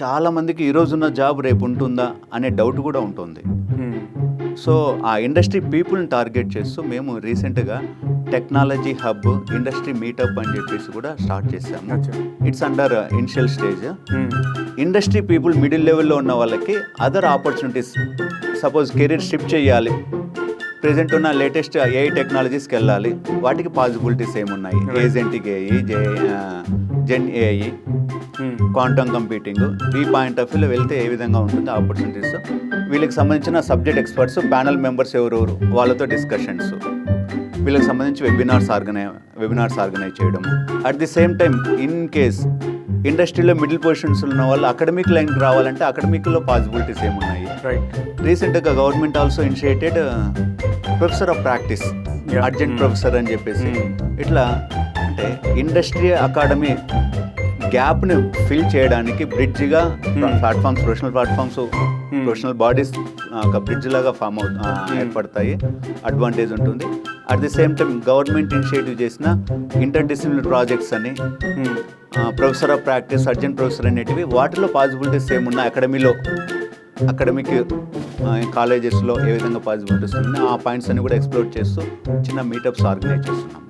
చాలా మందికి ఈ రోజున్న జాబ్ రేపు ఉంటుందా అనే డౌట్ కూడా ఉంటుంది. సో ఆ ఇండస్ట్రీ పీపుల్ని టార్గెట్ చేస్తూ మేము రీసెంట్గా టెక్నాలజీ హబ్ ఇండస్ట్రీ మీటప్ అని చెప్పేసి కూడా స్టార్ట్ చేసాము అచ్చా. It's under initial stage industry people middle లెవెల్లో ఉన్న వాళ్ళకి other opportunities suppose career shift చేయాలి. ప్రజెంట్ ఉన్న లేటెస్ట్ ఏఐ టెక్నాలజీస్కి వెళ్ళాలి. వాటికి పాసిబిలిటీస్ ఏమున్నాయి. ఏజెంటిక్ ఏఐ జే జెన్ ఏఐ క్వాంటమ్ కంప్యూటింగ్ ఈ పాయింట్ ఆఫ్ వ్యూలో వెళ్తే ఏ విధంగా ఉంటుంది ఆపర్చునిటీస్. వీళ్ళకి సంబంధించిన సబ్జెక్ట్ ఎక్స్పర్ట్స్ ప్యానల్ మెంబర్స్ ఎవరెవరు వాళ్ళతో డిస్కషన్స్. వీళ్ళకి సంబంధించి వెబినార్స్ ఆర్గనై వెబినార్స్ ఆర్గనైజ్ చేయడం. At the same time in case ఇండస్ట్రీలో మిడిల్ పొజిషన్స్ ఉన్న వాళ్ళు అకాడమిక్ లైన్ రావాలంటే అకాడమిక్లో పాసిబిలిటీస్ ఏమున్నాయి? రైట్ రీసెంట్గా government also initiated professor of practice. Adjunct. Professor అని చెప్పేసి. Mm. ఇట్లా అంటే ఇండస్ట్రీ అకాడమీ గ్యాప్ని ఫిల్ చేయడానికి బ్రిడ్జిగా Mm. Platforms professional platforms Mm. Professional bodies ఒక బ్రిడ్జ్ లాగా ఫామ్ అవు ఆ, Mm. ఏర్పడతాయి అడ్వాంటేజ్ ఉంటుంది at the same time government initiative చేసిన ఇంటర్ డిసిప్లినరీ ప్రాజెక్ట్స్ అని professor of practice adjunct professor అనేటివి వాటిలో పాసిబిలిటీస్ ఏమున్నాయి అకాడమీలో అకాడమిక్ కాలేజెస్లో ఏ విధంగా పాసిబిలిటీస్ ఉన్నాయి ఆ పాయింట్స్ అన్ని కూడా ఎక్స్ప్లోర్ చేస్తూ చిన్న మీటప్స్ ఆర్గనైజ్ చేస్తున్నాం